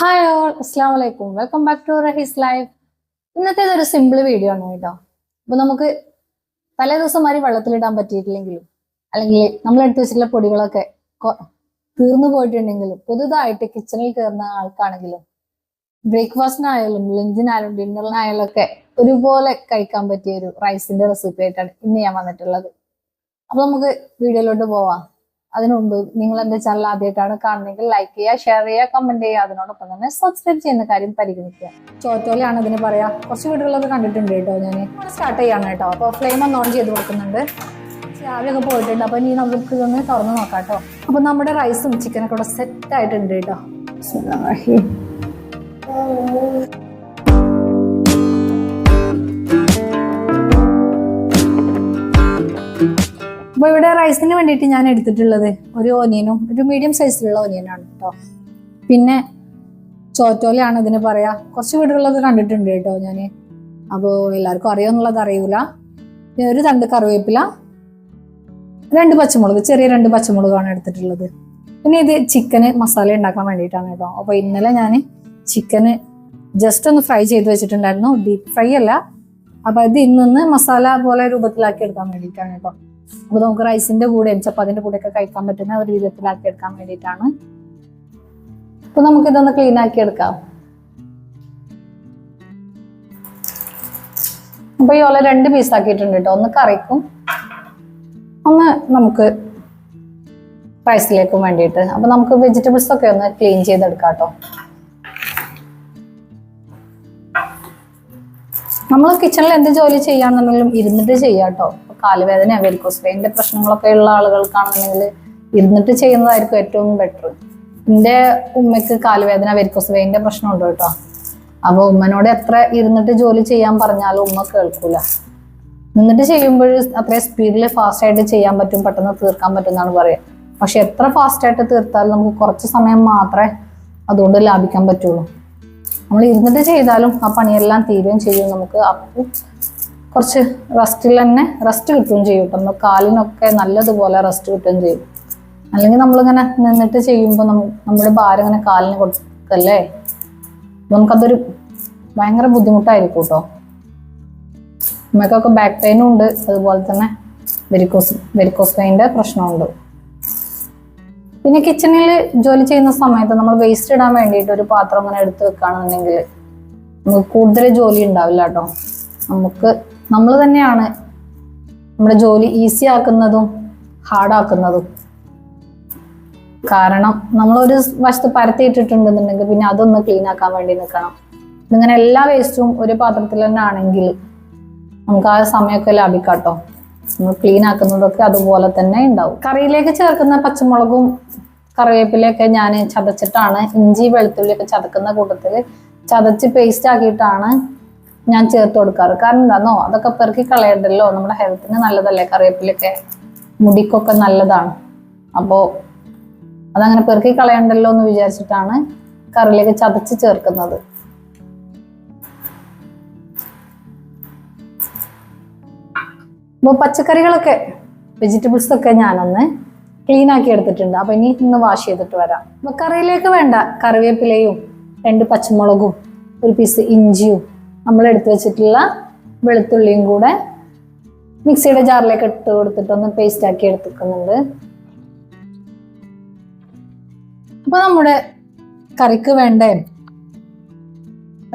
Hi all അസ്സാം വലൈക്കും welcome back to Rahees life ഇന്നത്തെ ഒരു സിമ്പിൾ വീഡിയോ ആണ് കേട്ടോ. അപ്പൊ നമുക്ക് പല ദിവസം മാതിരി വെള്ളത്തിലിടാൻ പറ്റിയിട്ടില്ലെങ്കിലും അല്ലെങ്കിൽ നമ്മൾ എടുത്തു വെച്ചിട്ടുള്ള പൊടികളൊക്കെ തീർന്നു പോയിട്ടുണ്ടെങ്കിലും പുതുതായിട്ട് കിച്ചണിൽ കയറുന്ന ആൾക്കാണെങ്കിലും ബ്രേക്ക്ഫാസ്റ്റിനായാലും ലഞ്ചിനായാലും ഡിന്നറിനായാലും ഒക്കെ ഒരുപോലെ കഴിക്കാൻ പറ്റിയ ഒരു റൈസിന്റെ റെസിപ്പി ആയിട്ടാണ് ഇന്ന് ഞാൻ വന്നിട്ടുള്ളത്. അപ്പൊ നമുക്ക് വീഡിയോയിലോട്ട് പോവാം. അതിനു മുമ്പ് നിങ്ങൾ എന്റെ ചാനൽ ആദ്യമായിട്ടാണ് കാണുന്നതെങ്കിൽ ലൈക്ക് ചെയ്യുക ഷെയർ ചെയ്യുക കമന്റ് ചെയ്യുക. അതിനോടൊപ്പം തന്നെ സബ്സ്ക്രൈബ് ചെയ്യുന്ന കാര്യം പരിഗണിക്കുക. ചോറ്റോലയാണ് ഇതിന് പറയാ. കുറച്ച് വീടുകളൊക്കെ കണ്ടിട്ടുണ്ട് കേട്ടോ ഞാൻ സ്റ്റാർട്ട് ചെയ്യാണ് കേട്ടോ. അപ്പോൾ ഫ്ലെയിം ഒന്ന് ഓൺ ചെയ്ത് കൊടുക്കുന്നുണ്ട് രാവിലെയൊക്കെ പോയിട്ടുണ്ട്. അപ്പൊ ഇനി നമുക്ക് ഇതൊന്ന് തുറന്ന് നോക്കാം കേട്ടോ. അപ്പൊ നമ്മുടെ റൈസും ചിക്കനൊക്കെ ഇവിടെ സെറ്റ് ആയിട്ടുണ്ട് കേട്ടോ. അപ്പൊ ഇവിടെ റൈസിന് വേണ്ടിയിട്ട് ഞാൻ എടുത്തിട്ടുള്ളത് ഒരു ഓനിയനും ഒരു മീഡിയം സൈസിലുള്ള ഓനിയനാണ് കേട്ടോ പിന്നെ ചോറ്റോലയാണ് ഇതിന് പറയാ. കുറച്ച് വീടുകളിലൊക്കെ കണ്ടിട്ടുണ്ട് കേട്ടോ ഞാൻ അപ്പോൾ എല്ലാവർക്കും അറിയാമെന്നുള്ളത് അറിയൂല. പിന്നെ ഒരു തണ്ട് കറിവേപ്പില രണ്ട് പച്ചമുളക് ചെറിയ രണ്ട് പച്ചമുളകാണ് എടുത്തിട്ടുള്ളത്. പിന്നെ ഇത് ചിക്കന് മസാല ഉണ്ടാക്കാൻ വേണ്ടിയിട്ടാണ് കേട്ടോ. അപ്പോൾ ഇന്നലെ ഞാൻ ചിക്കന് ജസ്റ്റ് ഒന്ന് ഫ്രൈ ചെയ്ത് വെച്ചിട്ടുണ്ടായിരുന്നു. ഡീപ് ഫ്രൈ അല്ല. അപ്പൊ ഇത് ഇന്ന് മസാല പോലെ രൂപത്തിലാക്കി എടുക്കാൻ വേണ്ടിയിട്ടാണ് കേട്ടോ. അപ്പൊ നമുക്ക് റൈസിന്റെ കൂടെയും ചപ്പാത്തിന്റെ കൂടെ ഒക്കെ കഴിക്കാൻ പറ്റുന്ന ഒരു വിധത്തിലാക്കി എടുക്കാൻ വേണ്ടിയിട്ടാണ്. അപ്പൊ നമുക്ക് ഇതൊന്ന് ക്ലീൻ ആക്കി എടുക്കാം. അപ്പൊ ഈ ഓല രണ്ട് പീസ് ആക്കിയിട്ടുണ്ട് കേട്ടോ. ഒന്ന് കറിക്കും. ഒന്ന് നമുക്ക് റൈസിലേക്കും വേണ്ടിയിട്ട്. അപ്പൊ നമുക്ക് വെജിറ്റബിൾസ് ഒക്കെ ഒന്ന് ക്ലീൻ ചെയ്തെടുക്കാം കേട്ടോ. നമ്മൾ കിച്ചണിൽ എന്ത് ജോലി ചെയ്യാന്നുണ്ടെങ്കിലും ഇരുന്നിട്ട് ചെയ്യാം കേട്ടോ. കാലുവേദന വെൽക്കോസ് വെയിന്റെ പ്രശ്നങ്ങളൊക്കെ ഉള്ള ആളുകൾക്കാണെന്നുണ്ടെങ്കിൽ ഇരുന്നിട്ട് ചെയ്യുന്നതായിരിക്കും ഏറ്റവും ബെറ്റർ എന്റെ ഉമ്മയ്ക്ക് കാലുവേദന വെരിക്കോസ് പ്രശ്നം പ്രശ്നമുണ്ട് കേട്ടോ. അപ്പോൾ ഉമ്മനോട് എത്ര ഇരുന്നിട്ട് ജോലി ചെയ്യാൻ പറഞ്ഞാലും ഉമ്മ കേൾക്കൂല. നിന്നിട്ട് ചെയ്യുമ്പോൾ അത്രയും സ്പീഡിൽ ഫാസ്റ്റ് ആയിട്ട് ചെയ്യാൻ പറ്റും പെട്ടെന്ന് തീർക്കാൻ പറ്റും എന്നാണ് പറയുക. പക്ഷെ എത്ര ഫാസ്റ്റ് ആയിട്ട് തീർത്താലും നമുക്ക് കുറച്ച് സമയം മാത്രമേ അതുകൊണ്ട് ലാഭിക്കാൻ പറ്റുള്ളൂ. നമ്മൾ ഇരുന്നിട്ട് ചെയ്താലും ആ പണിയെല്ലാം തീരുകയും ചെയ്യും നമുക്ക്. അപ്പോൾ കുറച്ച് റെസ്റ്റിൽ തന്നെ റെസ്റ്റ് കിട്ടുകയും ചെയ്യും കേട്ടോ നമ്മൾ കാലിനൊക്കെ നല്ലതുപോലെ റെസ്റ്റ് കിട്ടുകയും ചെയ്യും. അല്ലെങ്കിൽ നമ്മളിങ്ങനെ നിന്നിട്ട് ചെയ്യുമ്പോൾ നമ്മുടെ ഭാരം ഇങ്ങനെ കാലിന് കൊടുക്കല്ലേ? നമുക്കതൊരു ഭയങ്കര ബുദ്ധിമുട്ടായിരിക്കും കേട്ടോ നമുക്കൊക്കെ ബാക്ക് പെയിനും ഉണ്ട്. അതുപോലെ തന്നെ വെരിക്കോസ് വെരിക്കോസ് പെയിന്റെ പ്രശ്നമുണ്ട്. പിന്നെ കിച്ചണിൽ ജോലി ചെയ്യുന്ന സമയത്ത് നമ്മൾ വേസ്റ്റ് ഇടാൻ വേണ്ടിയിട്ട് ഒരു പാത്രം അങ്ങനെ എടുത്ത് വെക്കുകയാണെന്നുണ്ടെങ്കിൽ നമുക്ക് കൂടുതൽ ജോലി ഉണ്ടാവില്ല കേട്ടോ നമുക്ക് നമ്മൾ തന്നെയാണ്. നമ്മുടെ ജോലി ഈസി ആക്കുന്നതും ഹാർഡാക്കുന്നതും കാരണം നമ്മളൊരു വശത്ത് പരത്തിയിട്ടിട്ടുണ്ടെന്നുണ്ടെങ്കിൽ പിന്നെ അതൊന്ന് ക്ലീൻ ആക്കാൻ വേണ്ടി നിൽക്കണം. ഇങ്ങനെ എല്ലാ വേസ്റ്റും ഒരു പാത്രത്തിൽ തന്നെ ആണെങ്കിൽ നമുക്ക് ആ സമയമൊക്കെ ലാഭിക്കാം കേട്ടോ. നമ്മൾ ക്ലീൻ ആക്കുന്നതൊക്കെ അതുപോലെ തന്നെ ഉണ്ടാവും. കറിയിലേക്ക് ചേർക്കുന്ന പച്ചമുളകും കറിവേപ്പിലയൊക്കെ ഞാൻ ചതച്ചിട്ടാണ് ഇഞ്ചി വെളുത്തുള്ളിയൊക്കെ ചതക്കുന്ന കൂട്ടത്തിൽ ചതച്ച് പേസ്റ്റ് ആക്കിയിട്ടാണ് ഞാൻ ചേർത്ത് കൊടുക്കാറ്. കാരണം എന്താണോ അതൊക്കെ പെറുക്കി കളയണ്ടല്ലോ. നമ്മുടെ ഹെൽത്തിന് നല്ലതല്ലേ? കറിവേപ്പിലൊക്കെ മുടിക്കൊക്കെ നല്ലതാണ്. അപ്പോൾ അതങ്ങനെ പെറുക്കി കളയണ്ടല്ലോ എന്ന് വിചാരിച്ചിട്ടാണ് കറിയിലേക്ക് ചതച്ച് ചേർക്കുന്നത്. അപ്പോൾ പച്ചക്കറികളൊക്കെ വെജിറ്റബിൾസ് ഒക്കെ ഞാനൊന്ന് ക്ലീൻ ആക്കി എടുത്തിട്ടുണ്ട്. അപ്പൊ ഇനി ഒന്ന് വാഷ് ചെയ്തിട്ട് വരാം. അപ്പൊ കറിയിലേക്ക് വേണ്ട കറിവേപ്പിലയും രണ്ട് പച്ചമുളകും ഒരു പീസ് ഇഞ്ചിയും നമ്മൾ എടുത്തു വെച്ചിട്ടുള്ള വെളുത്തുള്ളിയും കൂടെ മിക്സിയുടെ ജാറിലേക്ക് ഇട്ട് കൊടുത്തിട്ട് ഒന്ന് പേസ്റ്റ് ആക്കി എടുത്തിക്കുന്നുണ്ട്. അപ്പൊ നമ്മുടെ കറിക്ക് വേണ്ടേ?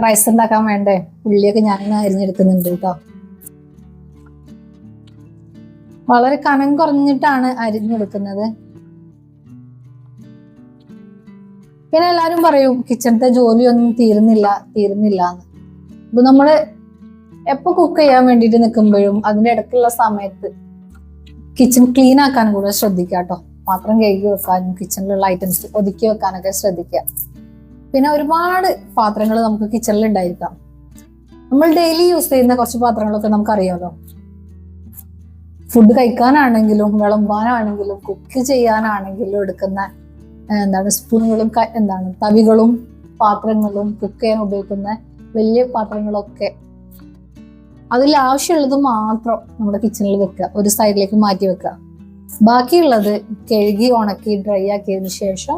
റൈസ് ഉണ്ടാക്കാൻ വേണ്ടേ? ഉള്ളിയൊക്കെ ഞാൻ അരിഞ്ഞെടുക്കുന്നുണ്ട് കേട്ടോ. വളരെ കനം കുറഞ്ഞിട്ടാണ് അരിഞ്ഞെടുക്കുന്നത്. പിന്നെ എല്ലാരും പറയും കിച്ചണത്തെ ജോലിയൊന്നും തീരുന്നില്ല തീരുന്നില്ല എന്ന് ഇത് നമ്മൾ എപ്പോ കുക്ക് ചെയ്യാൻ വേണ്ടിയിട്ട് നിൽക്കുമ്പോഴും അതിന്റെ ഇടയ്ക്കുള്ള സമയത്ത് കിച്ചൺ ക്ലീൻ ആക്കാനും കൂടെ ശ്രദ്ധിക്കുക കേട്ടോ പാത്രം കഴുകി വെക്കാനും കിച്ചണിലുള്ള ഐറ്റംസ് ഒതുക്കി വെക്കാനൊക്കെ ശ്രദ്ധിക്കുക. പിന്നെ ഒരുപാട് പാത്രങ്ങൾ നമുക്ക് കിച്ചണിൽ ഉണ്ടായിരിക്കാം നമ്മൾ ഡെയിലി യൂസ് ചെയ്യുന്ന കുറച്ച് പാത്രങ്ങളൊക്കെ നമുക്കറിയാമല്ലോ ഫുഡ് കഴിക്കാനാണെങ്കിലും വിളമ്പാനാണെങ്കിലും കുക്ക് ചെയ്യാനാണെങ്കിലും എടുക്കുന്ന എന്താണ് സ്പൂണുകളും എന്താണ് തവികളും പാത്രങ്ങളും കുക്ക് ചെയ്യാൻ ഉപയോഗിക്കുന്ന വലിയ പാത്രങ്ങളൊക്കെ അതിൽ ആവശ്യമുള്ളത് മാത്രം നമ്മുടെ കിച്ചണിൽ വെക്കുക. ഒരു സൈഡിലേക്ക് മാറ്റി വെക്കുക. ബാക്കിയുള്ളത് കഴുകി ഉണക്കി ഡ്രൈ ആക്കിയതിനു ശേഷം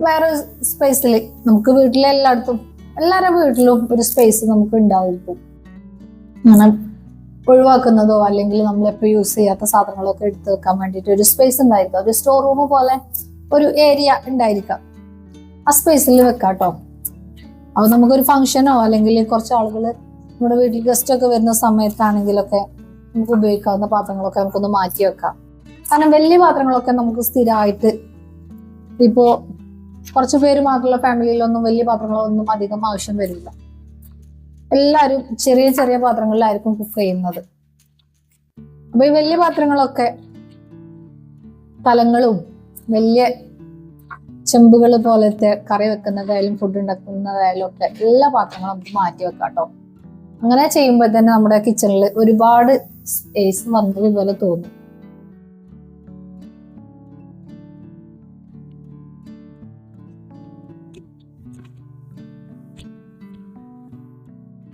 വേറെ സ്പേസിൽ നമുക്ക് വീട്ടിലെ എല്ലായിടത്തും എല്ലാവരുടെ വീട്ടിലും ഒരു സ്പേസ് നമുക്ക് ഉണ്ടായിരിക്കും. അങ്ങനെ ഒഴിവാക്കുന്നതോ അല്ലെങ്കിൽ നമ്മൾ എപ്പോൾ യൂസ് ചെയ്യാത്ത സാധനങ്ങളൊക്കെ എടുത്തു വെക്കാൻ വേണ്ടിയിട്ട് ഒരു സ്പേസ് ഉണ്ടായിരിക്കാം. ഒരു സ്റ്റോർ റൂം പോലെ ഒരു ഏരിയ ഉണ്ടായിരിക്കാം. ആ സ്പേസിൽ വെക്കാം കേട്ടോ അപ്പൊ നമുക്കൊരു ഫംഗ്ഷനോ അല്ലെങ്കിൽ കുറച്ച് ആളുകൾ നമ്മുടെ വീട്ടിൽ ഗസ്റ്റ് ഒക്കെ വരുന്ന സമയത്താണെങ്കിലൊക്കെ നമുക്ക് ഉപയോഗിക്കാവുന്ന പാത്രങ്ങളൊക്കെ നമുക്കൊന്ന് മാറ്റി വെക്കാം. കാരണം വലിയ പാത്രങ്ങളൊക്കെ നമുക്ക് സ്ഥിരമായിട്ട് ഇപ്പോ കുറച്ച് പേര് മാത്രമുള്ള ഫാമിലിയിലൊന്നും വലിയ പാത്രങ്ങളൊന്നും അധികം ആവശ്യം വരില്ല. എല്ലാവരും ചെറിയ ചെറിയ പാത്രങ്ങളിലായിരിക്കും കുക്ക് ചെയ്യുന്നത്. അപ്പൊ ഈ വലിയ പാത്രങ്ങളൊക്കെ സ്ഥലങ്ങളും വലിയ ചെമ്പുകൾ പോലത്തെ കറി വെക്കുന്നതായാലും ഫുഡ് ഉണ്ടാക്കുന്നതായാലും ഒക്കെ എല്ലാ പാത്രങ്ങളും നമുക്ക് മാറ്റി വെക്കാം കേട്ടോ അങ്ങനെ ചെയ്യുമ്പോൾ തന്നെ നമ്മുടെ കിച്ചണിൽ ഒരുപാട് സ്പേസ് വന്നത് പോലെ തോന്നും.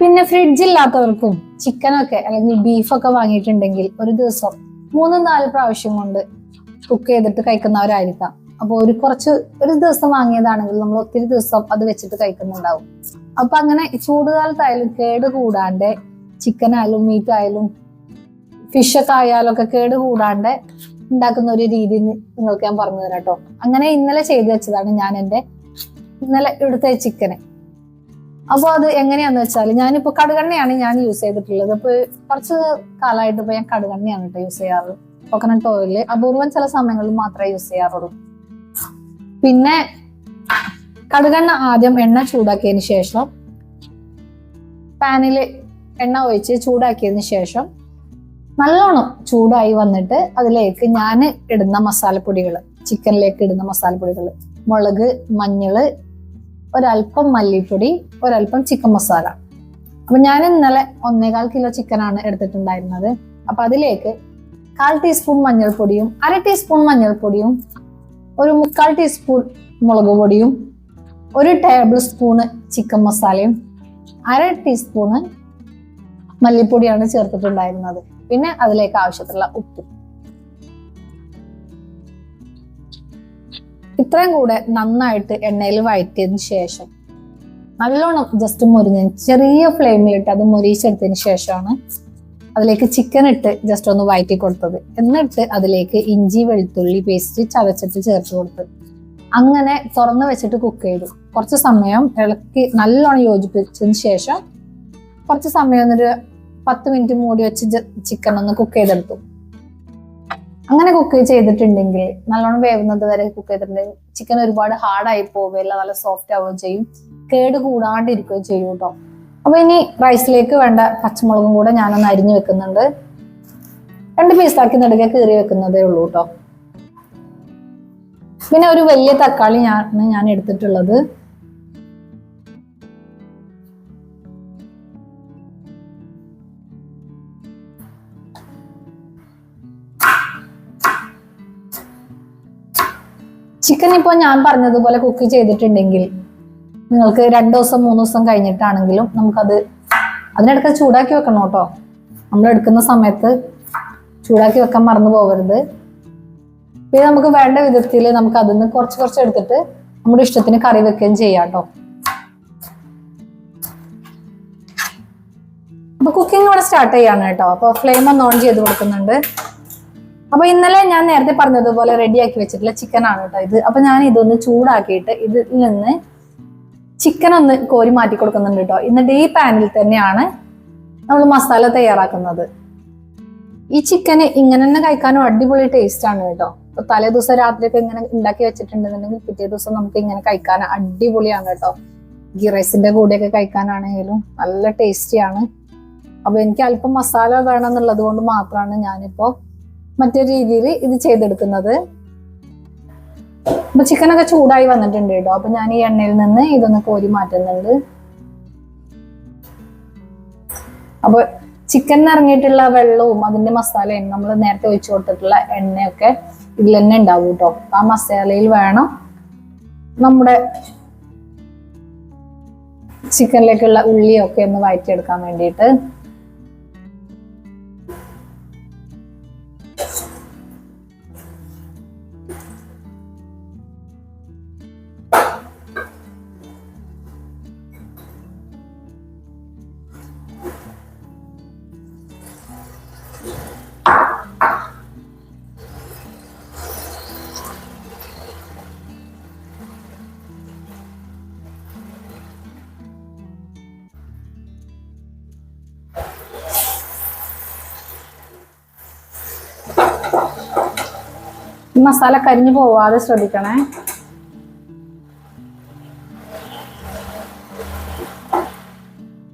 പിന്നെ ഫ്രിഡ്ജ് ഇല്ലാത്തവർക്കും ചിക്കനൊക്കെ അല്ലെങ്കിൽ ബീഫൊക്കെ വാങ്ങിയിട്ടുണ്ടെങ്കിൽ ഒരു ദിവസം മൂന്ന് നാല് പ്രാവശ്യം കൊണ്ട് കുക്ക് ചെയ്തിട്ട് കഴിക്കുന്നവരായിരിക്കാം. അപ്പോൾ ഒരു കുറച്ച് ഒരു ദിവസം വാങ്ങിയതാണെങ്കിൽ നമ്മൾ ഒത്തിരി ദിവസം അത് വെച്ചിട്ട് കഴിക്കുന്നുണ്ടാവും. അപ്പൊ അങ്ങനെ ചൂടുകാലത്തായാലും കേട് കൂടാണ്ട് ചിക്കൻ ആയാലും മീറ്റ് ആയാലും ഫിഷൊക്കെ ആയാലും ഒക്കെ കേട് കൂടാണ്ട് ഉണ്ടാക്കുന്ന ഒരു രീതി നിങ്ങൾക്ക് ഞാൻ പറഞ്ഞു തരാം കേട്ടോ. അങ്ങനെ ഇന്നലെ ചെയ്തു വെച്ചതാണ് ഞാൻ എന്റെ ഇന്നലെ എടുത്ത ചിക്കന് അപ്പോൾ അത് എങ്ങനെയാന്ന് വെച്ചാൽ ഞാനിപ്പോ കടുകെണ്ണയാണ് ഞാൻ യൂസ് ചെയ്തിട്ടുള്ളത്. അപ്പൊ കുറച്ച് കാലമായിട്ട് ഇപ്പൊ ഞാൻ കടുകെണ്ണയാണ് കേട്ടോ യൂസ് ചെയ്യാറ്. കോക്കനട്ട് ഓയിൽ അപൂർവം ചില സമയങ്ങളിൽ മാത്രമേ യൂസ് ചെയ്യാറുള്ളൂ. പിന്നെ കടുകെണ്ണ ആദ്യം എണ്ണ ചൂടാക്കിയതിന് ശേഷം പാനിൽ എണ്ണ ഒഴിച്ച് ചൂടാക്കിയതിന് ശേഷം നല്ലോണം ചൂടായി വന്നിട്ട് അതിലേക്ക് ഞാൻ ഇടുന്ന മസാലപ്പൊടികൾ ചിക്കനിലേക്ക് ഇടുന്ന മസാലപ്പൊടികൾ മുളക് മഞ്ഞൾ ഒരല്പം മല്ലിപ്പൊടി ഒരല്പം ചിക്കൻ മസാല. അപ്പൊ ഞാൻ ഇന്നലെ ഒന്നേകാൽ കിലോ ചിക്കനാണ് എടുത്തിട്ടുണ്ടായിരുന്നത്. അപ്പൊ അതിലേക്ക് കാൽ ടീസ്പൂൺ മഞ്ഞൾപ്പൊടിയും അര ടീസ്പൂൺ മഞ്ഞൾപ്പൊടിയും ഒരു മുക്കാൽ ടീസ്പൂൺ മുളക് പൊടിയും ഒരു ടേബിൾ സ്പൂണ് ചിക്കൻ മസാലയും അര ടീസ്പൂണ് മല്ലിപ്പൊടിയാണ് ചേർത്തിട്ടുണ്ടായിരുന്നത്. പിന്നെ അതിലേക്ക് ആവശ്യത്തിലുള്ള ഉപ്പ്. ഇത്രയും കൂടെ നന്നായിട്ട് എണ്ണയിൽ വഴറ്റിയതിന് ശേഷം നല്ലോണം ജസ്റ്റ് മുരിഞ്ഞ് ചെറിയ ഫ്ലെയിമിലിട്ട് അത് മുരിച്ചെടുത്തതിന് ശേഷമാണ് അതിലേക്ക് ചിക്കൻ ഇട്ട് ജസ്റ്റ് ഒന്ന് വയറ്റി കൊടുത്തത്. എന്നിട്ട് അതിലേക്ക് ഇഞ്ചി വെളുത്തുള്ളി പേസ്റ്റ് ചതച്ചിട്ട് ചേർത്ത് കൊടുത്ത്. അങ്ങനെ തുറന്ന് വെച്ചിട്ട് കുക്ക് ചെയ്തു. കുറച്ച് സമയം ഇളക്കി നല്ലോണം യോജിപ്പിച്ചതിന് ശേഷം കുറച്ച് സമയം ഒന്നൊരു പത്ത് മിനിറ്റ് മൂടി വെച്ച് ചിക്കൻ ഒന്ന് കുക്ക് ചെയ്തെടുത്തു. അങ്ങനെ കുക്ക് ചെയ്തിട്ടുണ്ടെങ്കിൽ നല്ലോണം വേവുന്നത് വരെ കുക്ക് ചെയ്തിട്ടുണ്ടെങ്കിൽ ചിക്കൻ ഒരുപാട് ഹാർഡായി പോവുകയില്ല നല്ല സോഫ്റ്റ് ആവുകയും ചെയ്യും. കേട് കൂടാണ്ടിരിക്കുകയും ചെയ്യും കേട്ടോ അപ്പൊ ഇനി റൈസിലേക്ക് വേണ്ട പച്ചമുളകും കൂടെ ഞാനൊന്ന് അരിഞ്ഞു വെക്കുന്നുണ്ട്. രണ്ട് പീസാക്കി നടുക കീറി വെക്കുന്നതേ ഉള്ളൂ കേട്ടോ പിന്നെ ഒരു വലിയ തക്കാളി ഞാൻ ഞാൻ എടുത്തിട്ടുള്ളത്. ചിക്കൻ ഇപ്പോൾ ഞാൻ പറഞ്ഞതുപോലെ കുക്ക് ചെയ്തിട്ടുണ്ടെങ്കിൽ നിങ്ങൾക്ക് രണ്ടു ദിവസം മൂന്ന് ദിവസം കഴിഞ്ഞിട്ടാണെങ്കിലും നമുക്കത് അതിനിടയ്ക്ക് ചൂടാക്കി വെക്കണം കേട്ടോ. നമ്മൾ എടുക്കുന്ന സമയത്ത് ചൂടാക്കി വെക്കാൻ മറന്നു പോകരുത് പിന്നെ നമുക്ക് വേണ്ട വിധത്തിൽ നമുക്ക് അതിൽ നിന്ന് കുറച്ച് കുറച്ച് എടുത്തിട്ട് നമ്മുടെ ഇഷ്ടത്തിന് കറി വെക്കുകയും ചെയ്യാം കേട്ടോ. അപ്പൊ കുക്കിംഗ് ഇവിടെ സ്റ്റാർട്ട് ചെയ്യാണ് കേട്ടോ. അപ്പൊ ഫ്ലെയിം ഒന്ന് ഓൺ ചെയ്ത് കൊടുക്കുന്നുണ്ട്. അപ്പൊ ഇന്നലെ ഞാൻ നേരത്തെ പറഞ്ഞതുപോലെ റെഡിയാക്കി വെച്ചിട്ടുള്ള ചിക്കൻ ആണ് കേട്ടോ ഇത്. അപ്പൊ ഞാൻ ഇതൊന്ന് ചൂടാക്കിയിട്ട് ഇതിൽ നിന്ന് ചിക്കൻ ഒന്ന് കോരി മാറ്റി കൊടുക്കുന്നുണ്ട് കേട്ടോ എന്നിട്ട് ഈ പാനിൽ തന്നെയാണ് നമ്മൾ മസാല തയ്യാറാക്കുന്നത്. ഈ ചിക്കന് ഇങ്ങനെ തന്നെ കഴിക്കാനും അടിപൊളി ടേസ്റ്റ് ആണ് കേട്ടോ ഇപ്പൊ തലേ ദിവസം രാത്രിയൊക്കെ ഇങ്ങനെ ഉണ്ടാക്കി വെച്ചിട്ടുണ്ടെന്നുണ്ടെങ്കിൽ പിറ്റേ ദിവസം നമുക്ക് ഇങ്ങനെ കഴിക്കാൻ അടിപൊളിയാണ് കേട്ടോ ഗീ റൈസിന്റെ കൂടെയൊക്കെ കഴിക്കാനാണെങ്കിലും നല്ല ടേസ്റ്റിയാണ് അപ്പൊ എനിക്ക് അല്പം മസാല വേണം എന്നുള്ളത് കൊണ്ട് മാത്രമാണ് ഞാനിപ്പോ മറ്റേ രീതിയിൽ ഇത് ചെയ്തെടുക്കുന്നത്. അപ്പൊ ചിക്കനൊക്കെ ചൂടായി വന്നിട്ടുണ്ട് കേട്ടോ. അപ്പൊ ഞാൻ ഈ എണ്ണയിൽ നിന്ന് ഇതൊന്ന് കോരി മാറ്റുന്നുണ്ട്. അപ്പൊ ചിക്കനിൽ ഇറങ്ങിയിട്ടുള്ള വെള്ളവും അതിന്റെ മസാലയും നമ്മൾ നേരത്തെ ഒഴിച്ചു കൊടുത്തിട്ടുള്ള എണ്ണയൊക്കെ ഇതിൽ തന്നെ ഉണ്ടാവും കേട്ടോ. ആ മസാലയിൽ വേണം നമ്മുടെ ചിക്കനിലേക്കുള്ള ഉള്ളിയൊക്കെ ഒന്ന് വഴറ്റിയെടുക്കാൻ വേണ്ടിയിട്ട്. ഈ മസാല കരിഞ്ഞു പോവാതെ ശ്രദ്ധിക്കണേ.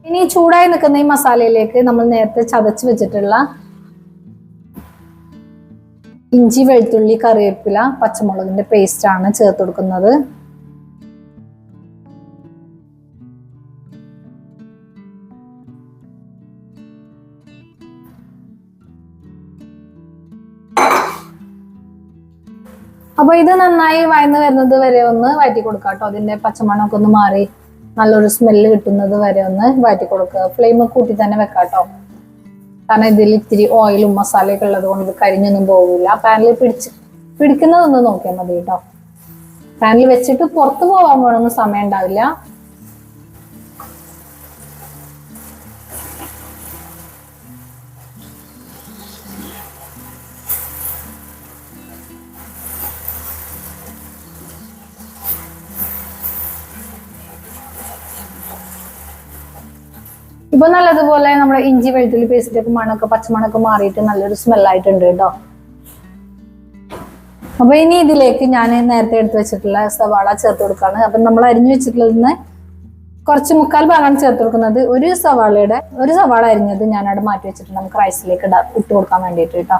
ഇനി ചൂടായി നിൽക്കുന്ന ഈ മസാലയിലേക്ക് നമ്മൾ നേരത്തെ ചതച്ച് വെച്ചിട്ടുള്ള ഇഞ്ചി വെളുത്തുള്ളി കറിവേപ്പില പച്ചമുളകിന്റെ പേസ്റ്റാണ് ചേർത്ത് കൊടുക്കുന്നത്. അപ്പൊ ഇത് നന്നായി വയന്ന് വരുന്നത് വരെ ഒന്ന് വഴറ്റി കൊടുക്കാം കേട്ടോ അതിന്റെ പച്ചമണമൊക്കെ ഒന്ന് മാറി നല്ലൊരു സ്മെല്ല് കിട്ടുന്നത് വരെ ഒന്ന് വഴറ്റി കൊടുക്കുക. ഫ്ലെയിം കൂട്ടി തന്നെ വെക്കാട്ടോ കേട്ടോ കാരണം ഇതിൽ ഇത്തിരി ഓയിലും മസാലയൊക്കെ ഉള്ളത് കൊണ്ട് ഇത് കരിഞ്ഞൊന്നും പോകില്ല പാനിൽ പിടിച്ച് പിടിക്കുന്നതൊന്ന് നോക്കിയാൽ മതി കേട്ടോ പാനിൽ വെച്ചിട്ട് പുറത്ത് പോകാൻ പോകണമെന്ന് സമയം ഉണ്ടാവില്ല. ഇപ്പൊ നല്ലതുപോലെ നമ്മുടെ ഇഞ്ചി വെളുത്തുള്ളി പേസ്റ്റൊക്കെ മണമൊക്കെ പച്ചമണമൊക്കെ മാറിയിട്ട് നല്ലൊരു സ്മെല്ലായിട്ടുണ്ട് കേട്ടോ. അപ്പൊ ഇനി ഇതിലേക്ക് ഞാൻ നേരത്തെ എടുത്തു വെച്ചിട്ടുള്ള സവാള ചേർത്ത് കൊടുക്കാണ്. അപ്പൊ നമ്മൾ അരിഞ്ഞു വെച്ചിട്ടുള്ളതിന് കുറച്ച് മുക്കാൽ ഭാഗമാണ് ചേർത്ത് കൊടുക്കുന്നത് ഒരു സവാളയുടെ ഒരു സവാള അരിഞ്ഞത് ഞാൻ അവിടെ മാറ്റി വെച്ചിട്ടുണ്ട്. നമുക്ക് റൈസിലേക്ക് ഇടാ ഇട്ട് കൊടുക്കാൻ വേണ്ടിയിട്ട് കേട്ടോ.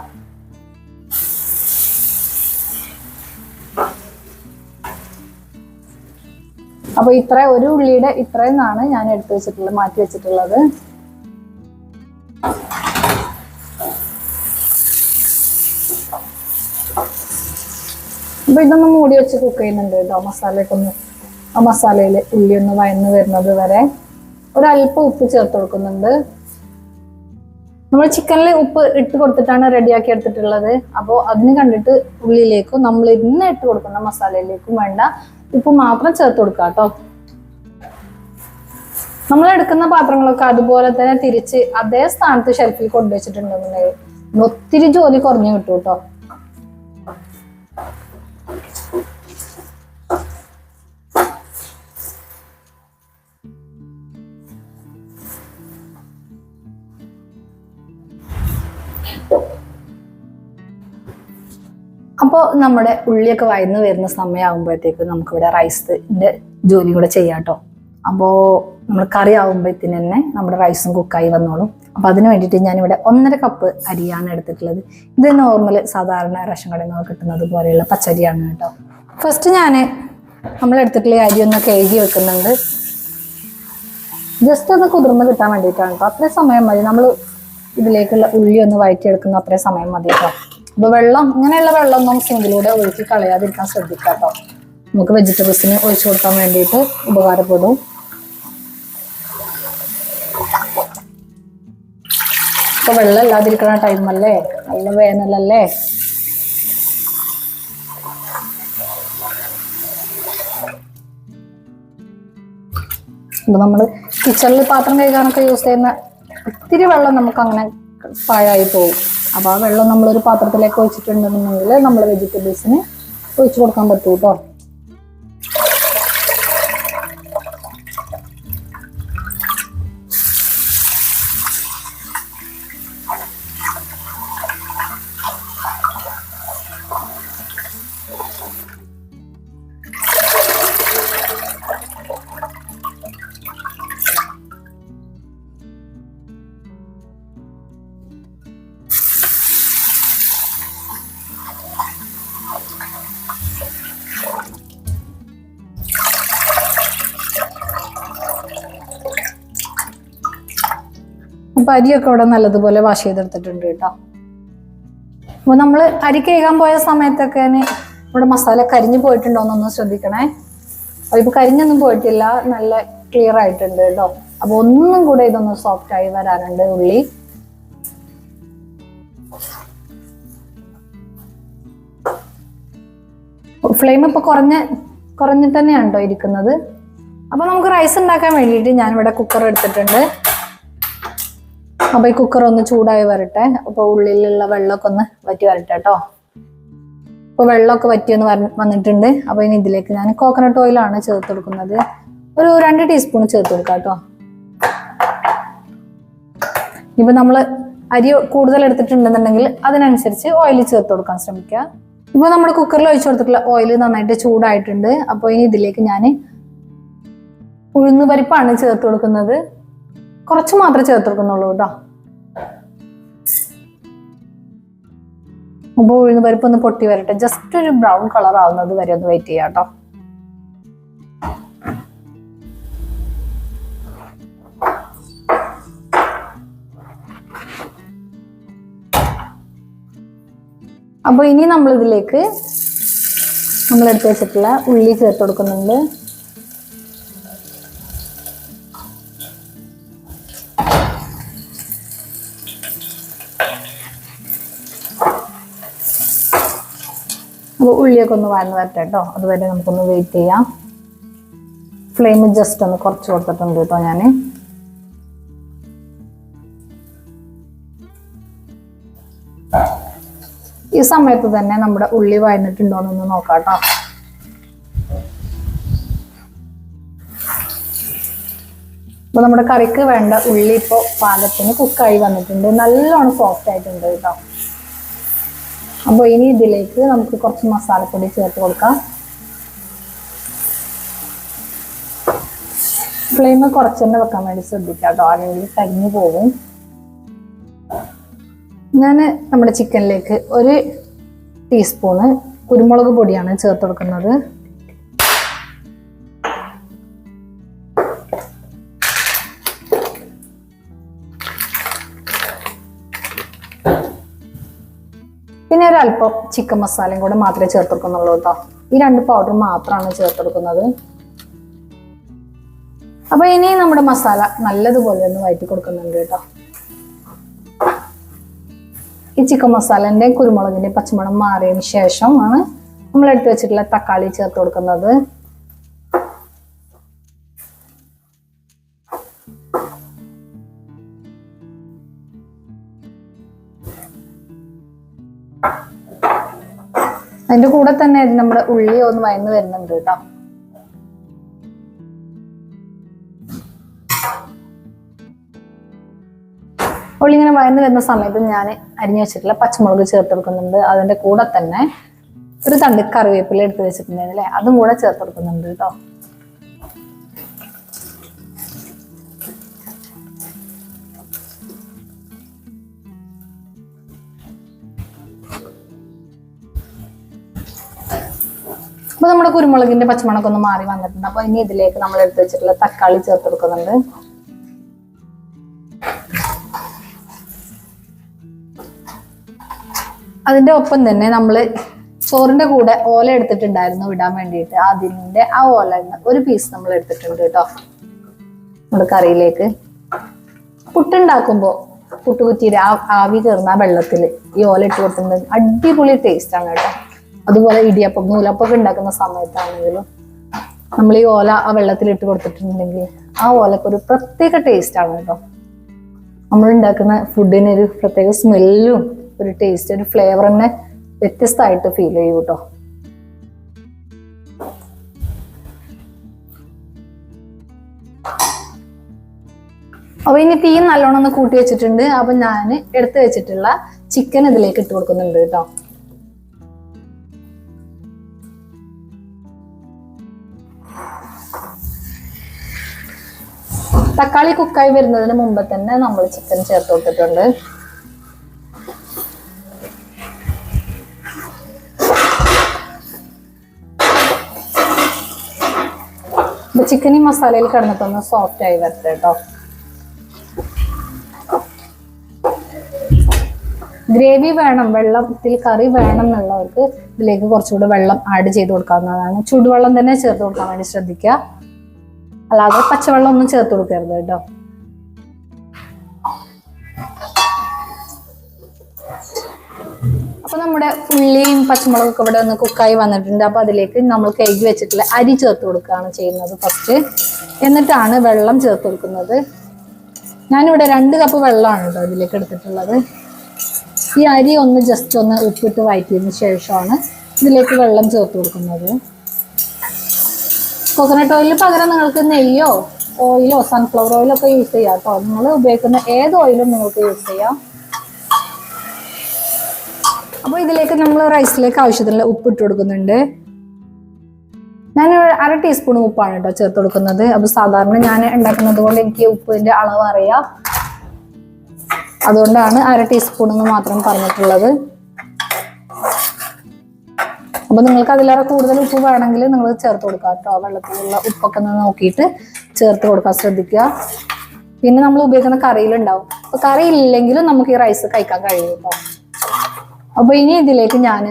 അപ്പൊ ഇത്ര ഒരു ഉള്ളിയുടെ ഇത്രയെന്നാണ് ഞാൻ എടുത്തു വെച്ചിട്ടുള്ളത് മാറ്റി വെച്ചിട്ടുള്ളത്. അപ്പൊ ഇതൊന്ന് മൂടി വെച്ച് കുക്ക് ചെയ്യുന്നുണ്ട് കേട്ടോ മസാലയൊക്കെ ഒന്ന്. ആ മസാലയിൽ ഉള്ളി ഒന്ന് വയന്ന് വരുന്നത് വരെ. ഒരല്പം ഉപ്പ് ചേർത്ത് കൊടുക്കുന്നുണ്ട്. നമ്മൾ ചിക്കനിൽ ഉപ്പ് ഇട്ട് കൊടുത്തിട്ടാണ് റെഡിയാക്കി എടുത്തിട്ടുള്ളത്. അപ്പോൾ അതിന് കണ്ടിട്ട് ഉള്ളിലേക്കും നമ്മൾ ഇന്ന് ഇട്ട് കൊടുക്കുന്ന മസാലയിലേക്കും വേണ്ട ഉപ്പ് മാത്രം ചേർത്ത് കൊടുക്കുക കേട്ടോ നമ്മൾ എടുക്കുന്ന പാത്രങ്ങളൊക്കെ അതുപോലെ തന്നെ തിരിച്ച് അതേ സ്ഥാനത്ത് ഷെൽഫിൽ കൊണ്ടുവച്ചിട്ടുണ്ടെന്നുണ്ടെങ്കിൽ ഒത്തിരി ജോലി കുറഞ്ഞു കിട്ടും കേട്ടോ അപ്പോൾ നമ്മുടെ ഉള്ളിയൊക്കെ വയന്ന് വരുന്ന സമയമാകുമ്പോഴത്തേക്ക് നമുക്കിവിടെ റൈസിന്റെ ജോലി കൂടെ ചെയ്യാം കേട്ടോ അപ്പോൾ നമ്മൾ കറി ആകുമ്പോഴത്തേന് തന്നെ നമ്മുടെ റൈസും കുക്കായി വന്നോളും. അപ്പോൾ അതിന് വേണ്ടിയിട്ട് ഞാനിവിടെ ഒന്നര കപ്പ് അരിയാണ് എടുത്തിട്ടുള്ളത്. ഇത് നോർമൽ സാധാരണ റേഷൻ കടയിൽ നിന്ന് കിട്ടുന്നത് പോലെയുള്ള പച്ചരിയാണ് കേട്ടോ. ഫസ്റ്റ് ഞാൻ നമ്മൾ എടുത്തിട്ടുള്ള അരി ഒന്ന് കഴുകി വെക്കുന്നുണ്ട്. ജസ്റ്റ് ഒന്ന് കുതിർന്ന് കിട്ടാൻ വേണ്ടിയിട്ടാണ് കേട്ടോ അത്രയും സമയം മതി. നമ്മൾ ഇതിലേക്കുള്ള ഉള്ളി ഒന്ന് വഴറ്റിയെടുക്കുന്ന അത്രയും സമയം മതി കേട്ടോ അപ്പൊ വെള്ളം ഇങ്ങനെയുള്ള വെള്ളം ഒന്നും സിങ്കിലൂടെ ഒഴുക്കി കളയാതിരിക്കാൻ ശ്രദ്ധിക്കാം കേട്ടോ നമുക്ക് വെജിറ്റബിൾസിന് ഒഴിച്ചു കൊടുക്കാൻ വേണ്ടിയിട്ട് ഉപകാരപ്പെടും. ഇപ്പൊ വെള്ളം ഇല്ലാതിരിക്കണ ടൈമല്ലേ നല്ല വേനലല്ലേ? നമ്മൾ കിച്ചണിൽ പാത്രം കഴുകാനൊക്കെ യൂസ് ചെയ്യുന്ന ഒത്തിരി വെള്ളം നമുക്ക് അങ്ങനെ പാഴായി പോകും. അപ്പൊ ആ വെള്ളം നമ്മളൊരു പാത്രത്തിലേക്ക് ഒഴിച്ചിട്ടുണ്ടെന്നുണ്ടെങ്കിൽ നമ്മൾ വെജിറ്റബിൾസിന് ഒഴിച്ചു കൊടുക്കാൻ പറ്റൂ കേട്ടോ അരിയൊക്കെ ഇവിടെ നല്ലതുപോലെ വാഷ് ചെയ്തെടുത്തിട്ടുണ്ട് കേട്ടോ. അപ്പൊ നമ്മൾ അരി കഴുകാൻ പോയ സമയത്തൊക്കെ ഇവിടെ മസാല കരിഞ്ഞു പോയിട്ടുണ്ടോന്നൊന്ന് ശ്രദ്ധിക്കണേ. അപ്പൊ ഇപ്പൊ കരിഞ്ഞൊന്നും പോയിട്ടില്ല നല്ല ക്ലിയർ ആയിട്ടുണ്ട് കേട്ടോ. അപ്പൊ ഒന്നും കൂടെ ഇതൊന്ന് സോഫ്റ്റ് ആയി വരാനുണ്ട് ഉള്ളി. ഫ്ലെയിം ഇപ്പൊ കുറഞ്ഞ കുറഞ്ഞിട്ട് തന്നെയാണ് കേട്ടോ ഇരിക്കുന്നത്. അപ്പൊ നമുക്ക് റൈസ് ഉണ്ടാക്കാൻ വേണ്ടിയിട്ട് ഞാനിവിടെ കുക്കർ എടുത്തിട്ടുണ്ട്. അപ്പൊ ഈ കുക്കർ ഒന്ന് ചൂടായി വരട്ടെ. അപ്പൊ ഉള്ളിലുള്ള വെള്ളമൊക്കെ ഒന്ന് വറ്റി വരട്ടെ കേട്ടോ അപ്പൊ വെള്ളമൊക്കെ വറ്റിയെന്ന് വന്നിട്ടുണ്ട്. അപ്പൊ ഇനി ഇതിലേക്ക് ഞാൻ കോക്കനട്ട് ഓയിലാണ് ചേർത്ത് കൊടുക്കുന്നത്. ഒരു രണ്ട് ടീസ്പൂൺ ചേർത്ത് കൊടുക്കാം കേട്ടോ ഇപ്പൊ നമ്മൾ അരി കൂടുതൽ എടുത്തിട്ടുണ്ടെന്നുണ്ടെങ്കിൽ അതിനനുസരിച്ച് ഓയിൽ ചേർത്ത് കൊടുക്കാൻ ശ്രമിക്കുക. ഇപ്പൊ നമ്മുടെ കുക്കറിൽ ഒഴിച്ചു കൊടുത്തിട്ടുള്ള ഓയിൽ നന്നായിട്ട് ചൂടായിട്ടുണ്ട്. അപ്പോൾ ഇനി ഇതിലേക്ക് ഞാൻ ഉഴുന്ന് പരിപ്പാണ് ചേർത്ത് കൊടുക്കുന്നത്. കുറച്ച് മാത്രമേ ചേർത്തെടുക്കുന്നുള്ളൂ കേട്ടോ. അപ്പോൾ ഉഴുന്ന് പരിപ്പ് ഒന്ന് പൊട്ടി വരട്ടെ. ജസ്റ്റ് ഒരു ബ്രൗൺ കളർ ആവുന്നത് വരെ ഒന്ന് വെയിറ്റ് ചെയ്യാം കേട്ടോ. അപ്പോൾ ഇനി നമ്മളിതിലേക്ക് നമ്മൾ എടുത്ത് വെച്ചിട്ടുള്ള ഉള്ളി ചേർത്ത് കൊടുക്കുന്നുണ്ട്. അപ്പോൾ ഉള്ളിയൊക്കെ ഒന്ന് വഴന്ന് വരട്ടെ കേട്ടോ അതുവരെ നമുക്കൊന്ന് വെയിറ്റ് ചെയ്യാം. ഫ്ലെയിം ജസ്റ്റ് ഒന്ന് കുറച്ച് കൊടുത്തിട്ടുണ്ട് കേട്ടോ ഞാൻ ഈ സമയത്ത് തന്നെ നമ്മുടെ ഉള്ളി വഴന്നിട്ടുണ്ടോ എന്ന് നോക്കാം കേട്ടോ നമ്മുടെ കറിക്ക് വേണ്ട ഉള്ളി ഇപ്പോൾ പാകത്തിന് കുക്കായി വന്നിട്ടുണ്ട്. നല്ലോണം സോഫ്റ്റ് ആയിട്ടുണ്ട് കേട്ടോ അപ്പോൾ ഇനി ഇതിലേക്ക് നമുക്ക് കുറച്ച് മസാലപ്പൊടി ചേർത്ത് കൊടുക്കാം. ഫ്ലെയിം കുറച്ച് തന്നെ വെക്കാൻ വേണ്ടി ശ്രദ്ധിക്കാം കേട്ടോ. അല്ലെങ്കിൽ കരിഞ്ഞു പോകും. ഞാൻ നമ്മുടെ ചിക്കനിലേക്ക് ഒരു ടീസ്പൂണ് കുരുമുളക് പൊടിയാണ് ചേർത്ത് കൊടുക്കുന്നത്. പിന്നെ ഒരു അല്പം ചിക്കൻ മസാലയും കൂടെ മാത്രമേ ചേർത്തെടുക്കുന്നുള്ളൂ കേട്ടോ ഈ രണ്ട് പൗഡർ മാത്രമാണ് ചേർത്തെടുക്കുന്നത്. അപ്പൊ ഇനി നമ്മുടെ മസാല നല്ലതുപോലെ ഒന്ന് വഴറ്റി കൊടുക്കുന്നുണ്ട് കേട്ടോ ഈ ചിക്കൻ മസാലന്റെ കുരുമുളകിന്റെ പച്ചമണം മാറിയതിന് ശേഷമാണ് നമ്മൾ എടുത്തു വെച്ചിട്ടുള്ള തക്കാളി ചേർത്ത് കൊടുക്കുന്നത്. അതിന്റെ കൂടെ തന്നെ നമ്മുടെ ഉള്ളി ഒന്ന് വയന്ന് വരുന്നുണ്ട് കേട്ടോ. ഉള്ളി ഇങ്ങനെ വയന്ന് വരുന്ന സമയത്ത് ഞാൻ അരിഞ്ഞു വെച്ചിട്ടുള്ള പച്ചമുളക് ചേർത്ത് കൊടുക്കുന്നുണ്ട്. അതിന്റെ കൂടെ തന്നെ ഒരു തണ്ട് കറിവേപ്പില എടുത്ത് വെച്ചിട്ടുണ്ടായിരുന്നു അല്ലേ? അതും കൂടെ ചേർത്ത് കൊടുക്കുന്നുണ്ട് കേട്ടോ. അപ്പൊ നമ്മുടെ കുരുമുളകിന്റെ പച്ചമുളക് ഒന്ന് മാറി വന്നിട്ടുണ്ട്. അപ്പൊ ഇനി ഇതിലേക്ക് നമ്മൾ എടുത്ത് വെച്ചിട്ടുള്ള തക്കാളി ചേർത്ത് കൊടുക്കുന്നുണ്ട്. അതിന്റെ ഒപ്പം തന്നെ നമ്മൾ ചോറിന്റെ കൂടെ ഓല എടുത്തിട്ടുണ്ടായിരുന്നു വിടാൻ വേണ്ടിയിട്ട്. അതിന്റെ ആ ഓല ഒരു പീസ് നമ്മൾ എടുത്തിട്ടുണ്ട് കേട്ടോ. നമ്മുടെ കറിയിലേക്ക്. പുട്ടുണ്ടാക്കുമ്പോൾ പുട്ടുകുറ്റിയിൽ ആ ആവി കയറുന്ന ആ വെള്ളത്തിൽ ഈ ഓല ഇട്ട് കൊടുക്കുന്നത് അടിപൊളി ടേസ്റ്റ് ആണ് കേട്ടോ. അതുപോലെ ഇടിയപ്പം നൂലപ്പൊക്കെ ഉണ്ടാക്കുന്ന സമയത്താണെങ്കിലും നമ്മൾ ഈ ഓല ആ വെള്ളത്തിൽ ഇട്ട് കൊടുത്തിട്ടുണ്ടെങ്കിൽ ആ ഓലക്ക് ഒരു പ്രത്യേക ടേസ്റ്റ് ആണ് കേട്ടോ. നമ്മൾ ഉണ്ടാക്കുന്ന ഫുഡിന് ഒരു പ്രത്യേക സ്മെല്ലും ഒരു ടേസ്റ്റ് ഒരു ഫ്ലേവർ തന്നെ വ്യത്യസ്തമായിട്ട് ഫീൽ ചെയ്യും കേട്ടോ. അപ്പൊ ഇനി തീ നല്ലോണം ഒന്ന് കൂട്ടി വെച്ചിട്ടുണ്ട്. അപ്പൊ ഞാൻ എടുത്തു വെച്ചിട്ടുള്ള ചിക്കൻ ഇതിലേക്ക് ഇട്ട് കൊടുക്കുന്നുണ്ട് കേട്ടോ. തക്കാളി കുക്കായി വരുന്നതിന് മുമ്പ് തന്നെ നമ്മൾ ചിക്കൻ ചേർത്ത് അപ്പൊ ചിക്കൻ ഈ മസാലയിൽ കിടന്നിട്ടൊന്ന് സോഫ്റ്റ് ആയി വരട്ടെ കേട്ടോ ഗ്രേവി വേണം വെള്ളത്തിൽ കറി വേണം എന്നുള്ളവർക്ക് ഇതിലേക്ക് കുറച്ചുകൂടി വെള്ളം ആഡ് ചെയ്ത് കൊടുക്കാവുന്നതാണ്. ചൂടുവെള്ളം തന്നെ ചേർത്ത് കൊടുക്കാൻ വേണ്ടി ശ്രദ്ധിക്കുക. അല്ലാതെ പച്ചവെള്ളം ഒന്നും ചേർത്ത് കൊടുക്കരുത് കേട്ടോ. അപ്പൊ നമ്മുടെ ഉള്ളിയും പച്ചമുളകൊക്കെ ഇവിടെ ഒന്ന് കുക്കായി വന്നിട്ടുണ്ട്. അപ്പൊ അതിലേക്ക് നമ്മൾ കഴുകി വെച്ചിട്ടുള്ള അരി ചേർത്ത് കൊടുക്കുകയാണ് ചെയ്യുന്നത് ഫസ്റ്റ് എന്നിട്ടാണ് വെള്ളം ചേർത്ത് കൊടുക്കുന്നത്. ഞാനിവിടെ രണ്ട് കപ്പ് വെള്ളമാണ് കേട്ടോ അതിലേക്ക് എടുത്തിട്ടുള്ളത്. ഈ അരി ഒന്ന് ജസ്റ്റ് ഒന്ന് ഉപ്പിട്ട് വഴറ്റിയതിന് ശേഷമാണ് ഇതിലേക്ക് വെള്ളം ചേർത്ത് കൊടുക്കുന്നത്. കോക്കനട്ട് ഓയിലിന് പകരം നിങ്ങൾക്ക് നെയ്യോ ഓയിലോ സൺഫ്ലവർ ഓയിലോ ഒക്കെ യൂസ് ചെയ്യാം കേട്ടോ. നിങ്ങൾ ഉപയോഗിക്കുന്ന ഏത് ഓയിലും നിങ്ങൾക്ക് യൂസ് ചെയ്യാം. അപ്പോൾ ഇതിലേക്ക് നമ്മൾ റൈസിലേക്ക് ആവശ്യത്തിനുള്ള ഉപ്പ് ഇട്ട് കൊടുക്കുന്നുണ്ട്. ഞാൻ അര ടീസ്പൂൺ ഉപ്പാണ് കേട്ടോ ചേർത്ത് കൊടുക്കുന്നത്. അപ്പോൾ സാധാരണ ഞാൻ ഉണ്ടാക്കുന്നത് കൊണ്ട് എനിക്ക് ഉപ്പിന്റെ അളവ് അറിയാം. അതുകൊണ്ടാണ് അര ടീസ്പൂൺ എന്ന് മാത്രം പറഞ്ഞിട്ടുള്ളത്. അപ്പൊ നിങ്ങൾക്ക് അതിലേറെ കൂടുതൽ ഉപ്പ് വേണമെങ്കിൽ നിങ്ങൾ ചേർത്ത് കൊടുക്കുക കേട്ടോ. വെള്ളത്തിലുള്ള ഉപ്പൊക്കെ ഒന്ന് നോക്കിയിട്ട് ചേർത്ത് കൊടുക്കാൻ ശ്രദ്ധിക്കുക. പിന്നെ നമ്മൾ ഉപയോഗിക്കുന്ന കറിയിലുണ്ടാവും. അപ്പൊ കറി ഇല്ലെങ്കിലും നമുക്ക് ഈ റൈസ് കഴിക്കാൻ കഴിയും കേട്ടോ. അപ്പൊ ഇനി ഇതിലേക്ക് ഞാൻ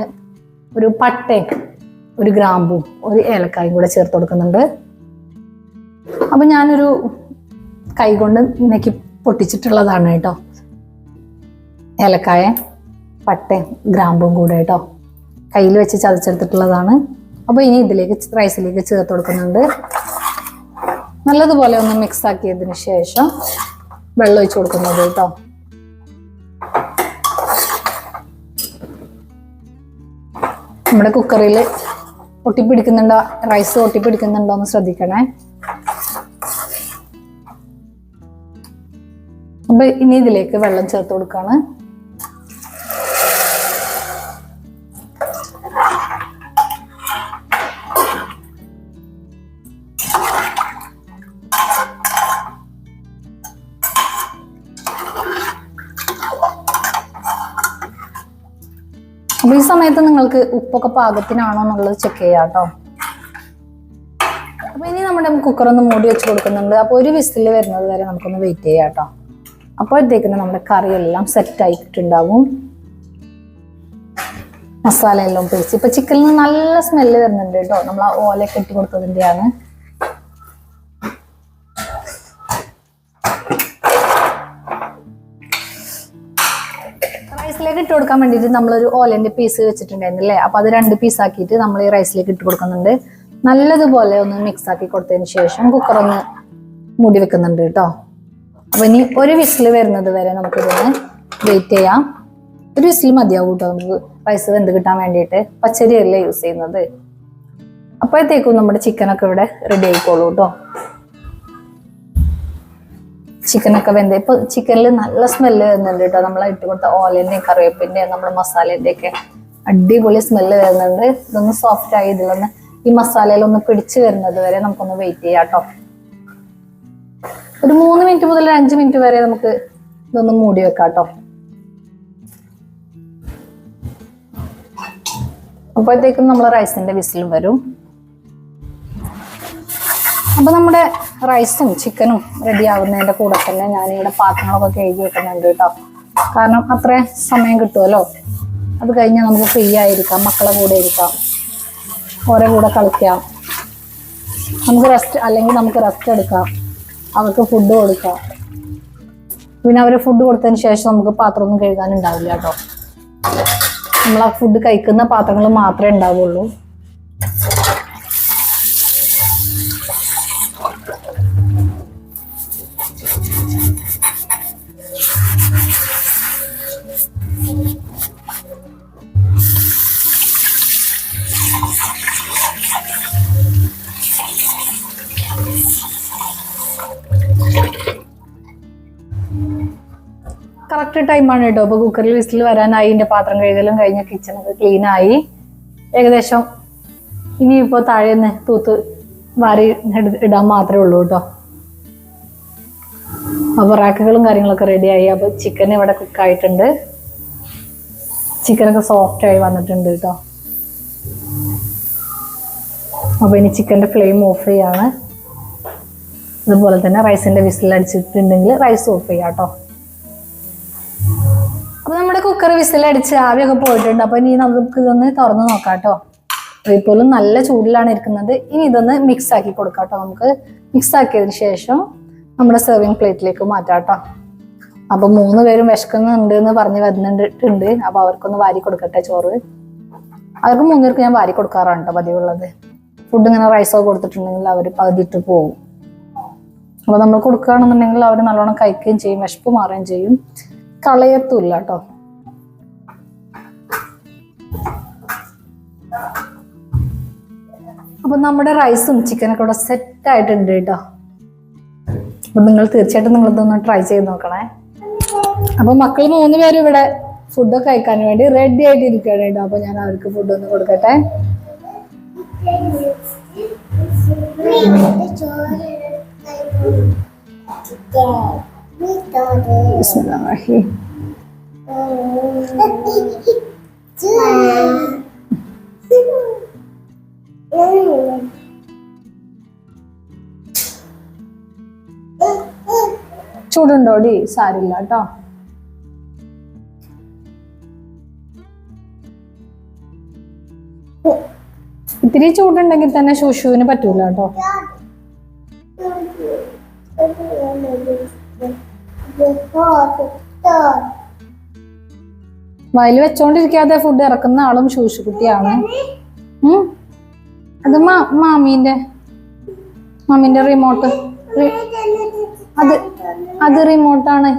ഒരു പട്ടയും ഒരു ഗ്രാമ്പും ഒരു ഏലക്കായും കൂടെ ചേർത്ത് കൊടുക്കുന്നുണ്ട്. അപ്പൊ ഞാനൊരു കൈ കൊണ്ട് നെക്കി പൊട്ടിച്ചിട്ടുള്ളതാണ് കേട്ടോ. ഏലക്കായ പട്ടയും ഗ്രാമ്പും കൂടെ കേട്ടോ. കയ്യിൽ വെച്ച് ചതച്ചെടുത്തിട്ടുള്ളതാണ്. അപ്പോൾ ഇനി ഇതിലേക്ക് റൈസിലേക്ക് ചേർത്ത് കൊടുക്കുന്നുണ്ട്. നല്ലതുപോലെ ഒന്ന് മിക്സ് ആക്കിയതിന് ശേഷം വെള്ളം ഒഴിച്ച് കൊടുക്കുന്നത് കേട്ടോ. നമ്മുടെ കുക്കറിൽ ഒട്ടിപ്പിടിക്കുന്നുണ്ടോ? റൈസ് ഒട്ടിപ്പിടിക്കുന്നുണ്ടോ എന്ന് ശ്രദ്ധിക്കണേ. അപ്പൊ ഇനി ഇതിലേക്ക് വെള്ളം ചേർത്ത് കൊടുക്കാണ്. സമയത്ത് നിങ്ങൾക്ക് ഉപ്പൊക്കെ പാകത്തിനാണോ എന്നുള്ളത് ചെക്ക് ചെയ്യാം കേട്ടോ അപ്പൊ ഇനി നമ്മുടെ കുക്കർ ഒന്ന് മൂടി വെച്ച് കൊടുക്കുന്നുണ്ട്. അപ്പൊ ഒരു വിസിൽ വരുന്നത് വരെ നമുക്കൊന്ന് വെയിറ്റ് ചെയ്യാം കേട്ടോ അപ്പോഴത്തേക്കിന് നമ്മുടെ കറി എല്ലാം സെറ്റ് ആയിട്ടുണ്ടാവും മസാല എല്ലാം പിടിച്ച് ഇപ്പൊ ചിക്കനിൽ നല്ല സ്മെല്ല് വരുന്നുണ്ട് കേട്ടോ നമ്മൾ ആ ഓലയൊക്കെ ഇട്ട് കൊടുത്തതിന്റെയാണ്. റൈസിലേക്ക് ഇട്ട് കൊടുക്കാൻ വേണ്ടിയിട്ട് നമ്മളൊരു ഓലന്റെ പീസ് വെച്ചിട്ടുണ്ടായിരുന്നില്ലേ? അപ്പോൾ അത് രണ്ട് പീസ് ആക്കിയിട്ട് നമ്മൾ ഈ റൈസിലേക്ക് ഇട്ട് കൊടുക്കുന്നുണ്ട്. നല്ലതുപോലെ ഒന്ന് മിക്സ് ആക്കി കൊടുത്തതിന് ശേഷം കുക്കർ ഒന്ന് മൂടി വെക്കുന്നുണ്ട് കേട്ടോ. അപ്പൊ ഇനി ഒരു വിസിൽ വരുന്നത് വരെ നമുക്കിതൊന്ന് വെയിറ്റ് ചെയ്യാം. ഒരു വിസിൽ മതിയാവും കേട്ടോ നമുക്ക് റൈസ് വെന്ത് കിട്ടാൻ വേണ്ടിയിട്ട്. പച്ചരിയല്ലേ യൂസ് ചെയ്യുന്നത്. അപ്പോഴത്തേക്കും നമ്മുടെ ചിക്കനൊക്കെ ഇവിടെ റെഡി ആയിക്കോളൂ കേട്ടോ. ചിക്കനൊക്കെ വെന്ത്. ഇപ്പൊ ചിക്കനിൽ നല്ല സ്മെല്ല് വരുന്നുണ്ട് കേട്ടോ നമ്മൾ ഇട്ട് കൊടുത്ത ഓലന്റെയും കറിവേപ്പിന്റെയും നമ്മുടെ മസാലേന്റെ ഒക്കെ അടിപൊളി സ്മെല്ല് വരുന്നുണ്ട്. ഇതൊന്ന് സോഫ്റ്റ് ആയി ഇതിലൊന്ന് ഈ മസാലയിലൊന്ന് പിടിച്ചു വരുന്നത് വരെ നമുക്കൊന്ന് വെയിറ്റ് ചെയ്യാം കേട്ടോ ഒരു മൂന്ന് മിനിറ്റ് മുതൽ അഞ്ച് മിനിറ്റ് വരെ നമുക്ക് ഇതൊന്ന് മൂടി വെക്കാം കേട്ടോ അപ്പോഴത്തേക്കും നമ്മൾ റൈസിന്റെ വിസിലും വരും. അപ്പൊ നമ്മുടെ റൈസും ചിക്കനും റെഡി ആവുന്നതിന്റെ കൂടെ തന്നെ ഞാനിവിടെ പാത്രങ്ങളൊക്കെ കഴുകി വെക്കുന്നുണ്ട് കേട്ടോ. കാരണം അത്രയും സമയം കിട്ടുമല്ലോ അത് കഴിഞ്ഞാൽ നമുക്ക് ഫ്രീ ആയിരിക്കാം മക്കളെ കൂടെ ഇരിക്കാം ഓരോ കൂടെ കളിക്കാം. നമുക്ക് റെസ്റ്റ് അല്ലെങ്കിൽ നമുക്ക് റെസ്റ്റ് എടുക്കാം. അവർക്ക് ഫുഡ് കൊടുക്കാം. പിന്നെ അവർ ഫുഡ് കൊടുത്തതിന് ശേഷം നമുക്ക് പാത്രമൊന്നും കഴുകാനുണ്ടാവില്ല കേട്ടോ. നമ്മൾ ആ ഫുഡ് കഴിക്കുന്ന പാത്രങ്ങൾ മാത്രമേ ഉണ്ടാവുള്ളൂ. കറക്റ്റ് ടൈമാണ് കേട്ടോ. അപ്പൊ കുക്കറിൽ വിസിൽ വരാനായി. എന്റെ പാത്രം കഴുകലും കഴിഞ്ഞ ക്ലീൻ ആയി. ഏകദേശം ഇനിയിപ്പോ താഴെന്ന് തൂത്ത് വാരി ഇടാൻ മാത്രമേ ഉള്ളൂ കേട്ടോ. അപ്പൊ റാക്കുകളും കാര്യങ്ങളൊക്കെ റെഡി ആയി. അപ്പൊ ചിക്കൻ ഇവിടെ കുക്ക് ആയിട്ടുണ്ട്. ചിക്കനൊക്കെ സോഫ്റ്റ് ആയി വന്നിട്ടുണ്ട് കേട്ടോ. അപ്പൊ ഇനി ചിക്കന്റെ ഫ്ലെയിം ഓഫ് ചെയ്യാണ്. അതുപോലെ തന്നെ റൈസിന്റെ വിസിൽ അടിച്ചിട്ടുണ്ടെങ്കിൽ റൈസ് ഓഫ് ചെയ്യാം കേട്ടോ. അപ്പൊ നമ്മുടെ കുക്കർ വിസിലടിച്ച് ആവിയൊക്കെ പോയിട്ടുണ്ട്. അപ്പൊ ഇനി നമുക്ക് ഇതൊന്ന് തുറന്ന് നോക്കാം കേട്ടോ. ഇപ്പോഴും നല്ല ചൂടിലാണ് ഇരിക്കുന്നത്. ഇനി ഇതൊന്ന് മിക്സ് ആക്കി കൊടുക്കാം കേട്ടോ നമുക്ക്. മിക്സ് ആക്കിയതിന് ശേഷം നമ്മുടെ സെർവിങ് പ്ലേറ്റിലേക്ക് മാറ്റാം കേട്ടോ അപ്പൊ മൂന്ന് പേരും വിശക്കുന്നുണ്ട് എന്ന് പറഞ്ഞ് വരുന്നുണ്ട് അപ്പൊ അവർക്കൊന്ന് വാരി കൊടുക്കട്ടെ ചോറ്. അവർക്ക് മൂന്ന് പേർക്ക് ഞാൻ വാരി കൊടുക്കാറാണ് കേട്ടോ പതിവുള്ളത്. ഫുഡ് ഇങ്ങനെ റൈസോ കൊടുത്തിട്ടുണ്ടെങ്കിൽ അവർ പകുതിയിട്ട് പോകും. അപ്പൊ നമ്മൾ കൊടുക്കുകയാണെന്നുണ്ടെങ്കിൽ അവർ നല്ലോണം കഴിക്കുകയും ചെയ്യും വിശപ്പ് മാറുകയും ചെയ്യും. കളയത്തുമില്ല കേട്ടോ അപ്പൊ നമ്മുടെ റൈസും ചിക്കനൊക്കെ ഇവിടെ സെറ്റ് ആയിട്ടുണ്ട് കേട്ടോ. അപ്പൊ നിങ്ങൾ തീർച്ചയായിട്ടും നിങ്ങൾ ഇതൊന്ന് ട്രൈ ചെയ്ത് നോക്കണേ. അപ്പൊ മക്കൾ മൂന്ന് പേരും ഇവിടെ ഫുഡൊക്കെ കഴിക്കാൻ വേണ്ടി റെഡി ആയിട്ട് ഇരിക്കുകയാണ് കേട്ടോ. അപ്പൊ ഞാൻ അവർക്ക് ഫുഡ് ഒന്ന് കൊടുക്കട്ടെ. ബിസ്മില്ലാഹിർ ചൂടുണ്ടോടി സാരില്ല കേട്ടോ. ഇത്തിരി ചൂടുണ്ടെങ്കിൽ തന്നെ ശുശുവിന് പറ്റൂല കേട്ടോ. വയൽ വെച്ചോണ്ടിരിക്കാതെ ഫുഡ് ഇറക്കുന്ന ആളും ശുശു കുട്ടിയാണ്. അത് മാമീന്റെ മാമീന്റെ റിമോട്ട് അത് അത് റിമോട്ടാണ്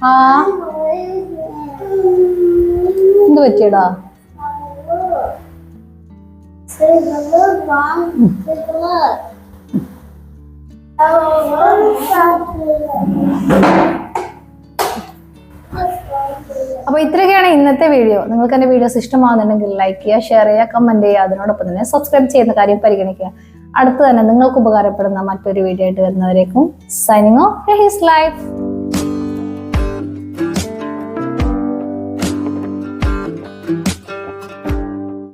ആ. എന്ത് പറ്റിയടാ? അപ്പൊ ഇത്രയൊക്കെയാണ് ഇന്നത്തെ വീഡിയോ. നിങ്ങൾക്ക് എന്റെ വീഡിയോസ് ഇഷ്ടമാകുന്നുണ്ടെങ്കിൽ ലൈക്ക് ചെയ്യുക ഷെയർ ചെയ്യുക കമന്റ് ചെയ്യുക. അതിനോടൊപ്പം തന്നെ സബ്സ്ക്രൈബ് ചെയ്യുന്ന കാര്യം പരിഗണിക്കുക. അടുത്ത് തന്നെ നിങ്ങൾക്ക് ഉപകാരപ്പെടുന്ന മറ്റൊരു വീഡിയോ ആയിട്ട് വരുന്നവരേക്കും സൈനിങ് ഓഫ് ലൈഫ്